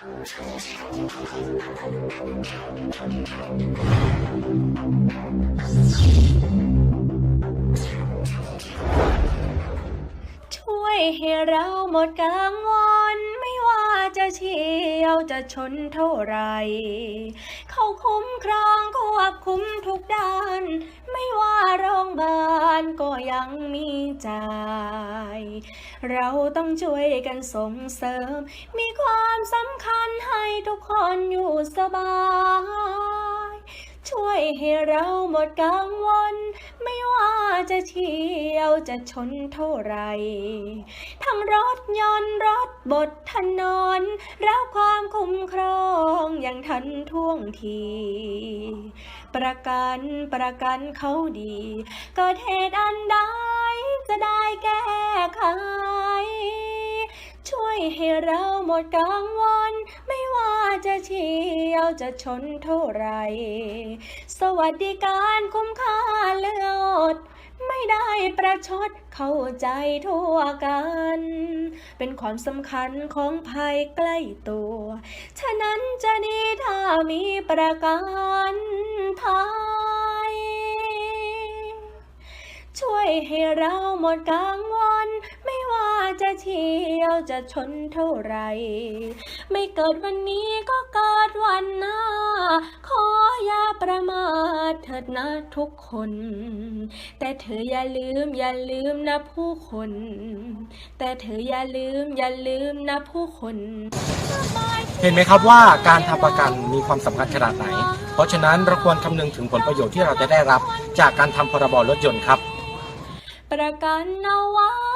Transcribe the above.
ช่วยให้เราหมดกังวลไม่ว่าจะ เฉียวจะชนเท่าไร เขาคุ้มครองควบคุมทุกด้าน ไม่ว่าโรงพยาบาลก็ยังมีจ่าย เราต้องช่วยกันส่งเสริม มีความสำคัญให้ทุกคนอยู่สบาย ช่วยให้เราหมดกังวลไม่ว่า จะเฉียวจะชนเท่าไร ทั้งรถยนต์รถบดถนนรับความคุ้มครองอย่างทันท่วงที ประกันประกันเขาดีเกิดเหตุอันใดจะได้แก้ไขช่วยให้เราหมดกังวลไม่ว่าจะเฉียวจะชนเท่าไร สวัสดิการคุ้มค่าเลือด ได้ประชดเข้าใจทั่วกัน เป็นความสำคัญของภัยใกล้ตัว ฉะนั้นจะดีถ้ามีประกันภัยช่วยให้เราหมดกังวลไม่ว่าจะเที่ยวจะชนเท่าไร ไม่เกิดวันนี้ก็เกิดวันหน้าขอ ประมาทเถิดนะทุกคน แต่เธออย่าลืมอย่าลืมนะผู้คน แต่เธออย่าลืมอย่าลืมนะผู้คนเห็นไหมครับว่าการทำประกันมีความสำคัญขนาดไหน เพราะฉะนั้นเราควรคำนึงถึงผลประโยชน์ที่เราจะได้รับ จากการทำพรบรถยนต์ครับ ประกันเอาไว้